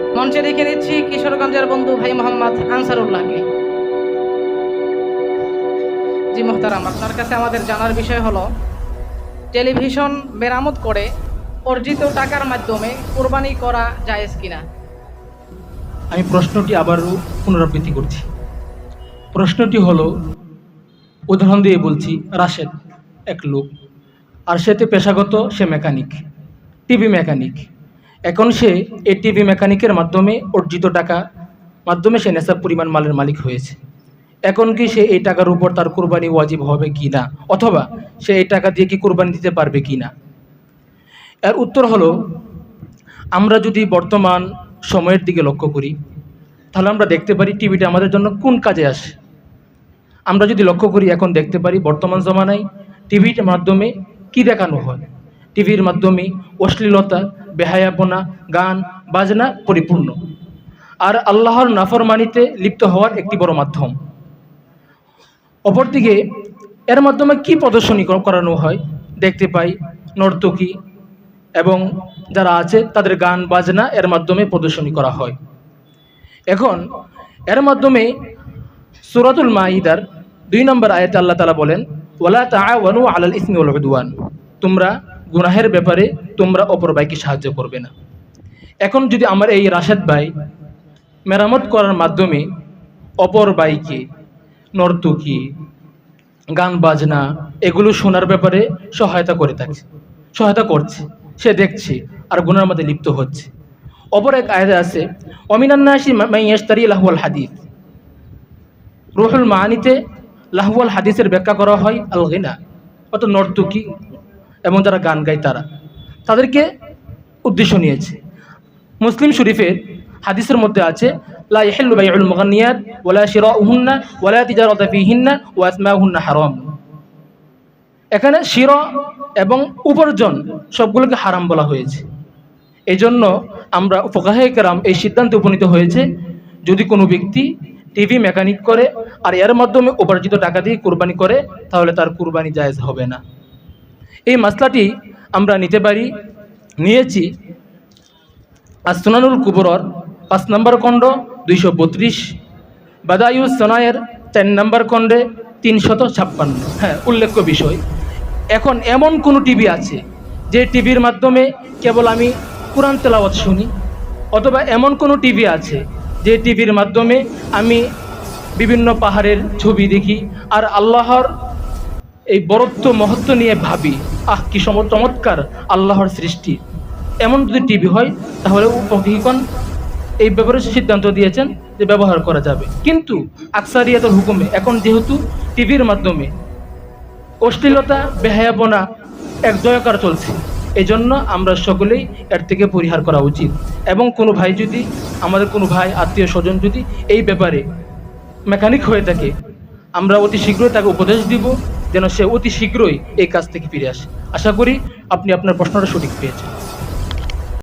মঞ্চে রেখে দিচ্ছি কিশোরগঞ্জের বন্ধু ভাই মোহাম্মদ আনসারুল্লাহকে। জি মোহতারাম, আপনার কাছে আমাদের জানার বিষয় হলো, টেলিভিশন মেরামত করে অর্জিত টাকার মাধ্যমে কোরবানি করা জায়েজ কিনা? আমি প্রশ্নটি আবারও পুনরাবৃত্তি করছি। প্রশ্নটি হলো, উদাহরণ দিয়ে বলছি, রাশেদ, এক লোক। আর সেতে পেশাগত, সে মেকানিক টিভি মেকানিক এখন সে এই টিভি মেকানিকের মাধ্যমে অর্জিত টাকা মাধ্যমে সে নেশাব পরিমাণ মালের মালিক হয়েছে। এখন কি সে এই টাকার উপর তার কোরবানি ওয়াজিব হবে কি না? অথবা সে এই টাকা দিয়ে কি কোরবানি দিতে পারবে কি না? এর উত্তর হলো, আমরা যদি বর্তমান সময়ের দিকে লক্ষ্য করি, তাহলে আমরা দেখতে পারি টিভিটা আমাদের জন্য কোন কাজে আসে। আমরা যদি লক্ষ্য করি, এখন দেখতে পারি বর্তমান জমানায় টিভির মাধ্যমে কি দেখানো হয়। টিভির মাধ্যমে অশ্লীলতা, বেহায়াপনা, গান, বাজনা পরিপূর্ণ। আর আল্লাহর নাফরমানিতে লিপ্ত হওয়ার একটি বড় মাধ্যম। অপরদিকে, এর মাধ্যমে কি প্রদর্শনী করানো হয় দেখতে পাই নর্তকী এবং যারা আছে তাদের গান, বাজনা এর মাধ্যমে প্রদর্শনী করা হয়। এখন, এর মাধ্যমে সুরাতুল মাইদার দুই নম্বর আয়াতে আল্লাহ তালা বলেন, ওয়ালা তাআওয়ানু আলাল ইসমি উদওয়ান। তোমরা গুনাহের ব্যাপারে তোমরা অপর ভাইকে সাহায্য করবে না। এখন যদি আমার এই রাশেদ ভাই মেরামত করার মাধ্যমে অপর বাইকে নর্তকী, গান বাজনা, এগুলো শোনার ব্যাপারে সহায়তা করে থাকে, সহায়তা করছে, সে দেখছে আর গুনার মধ্যে লিপ্ত হচ্ছে। অপর এক আয়াতে আছে অমিনান্নাসি মাইয়াস্তারি লাহুয়াল হাদিস। রুহুল মাহানিতে লাহুয়াল হাদিসের ব্যাখ্যা করা হয়, আল গিনা অত নর্তকী এবং যারা গান গায় তারা। তাদেরকে উদ্দেশ্য নিয়েছে। মুসলিম শরীফের হাদিসের মধ্যে আছে, লা ইয়াহিল্লু বাইউল মুগান্নিয়াত ওয়ালা শিরাউহুন্না ওয়ালা তিজারাতা ফীহিন্না ওয়া আসমাউহুন্না হারাম। এখানে শির এবং উপার্জন সবগুলোকে হারাম বলা হয়েছে। এই জন্য আমরা ফোকাহে কেরাম এই সিদ্ধান্তে উপনীত হয়েছে, যদি কোনো ব্যক্তি টিভি মেকানিক করে আর এর মাধ্যমে উপার্জিত টাকা দিয়ে কুরবানি করে, তাহলে তার কুরবানি জায়েজ হবে না। মাসলাটি আমরা নিতে পারি। নিয়েছি আর সোনানুল কুবরর পাঁচ নম্বর খণ্ড, দুইশো বত্রিশ। বাদায়ু সোনায়ের চার নম্বর খণ্ডে, তিনশত ছাপ্পান্ন। হ্যাঁ উল্লেখ্য বিষয়। এখন এমন কোনো টিভি আছে যে টিভির মাধ্যমে কেবল আমি কোরআন তেলাওয়াত শুনি, অথবা এমন কোনো টিভি আছে যে টিভির মাধ্যমে আমি বিভিন্ন পাহাড়ের ছবি দেখি, আর আল্লাহর এই বরত্ব মহত্ব নিয়ে ভাবি, আহ, কি সম চমৎকার আল্লাহর সৃষ্টি। এমন যদি টিভি হয়, তাহলে উপকীকন এই ব্যাপারে সিদ্ধান্ত দিয়েছেন যে ব্যবহার করা যাবে। কিন্তু আকসারিয়াতের হুকুমে, এখন যেহেতু টিভির মাধ্যমে অশ্লীলতা, বেহায়াপনা এক জয়কার চলছে এই জন্য আমরা সকলেই এর থেকে পরিহার করা উচিত। এবং কোনো ভাই যদি, আমাদের কোনো ভাই, আত্মীয় স্বজন যদি এই ব্যাপারে মেকানিক হয়ে থাকে, আমরা অতি শীঘ্রই তাকে উপদেশ দিব। যেন সে অতি শীঘ্রই এই কাজ থেকে ফিরে আসে। আশা করি আপনি আপনার প্রশ্নটা সঠিক পেয়েছেন।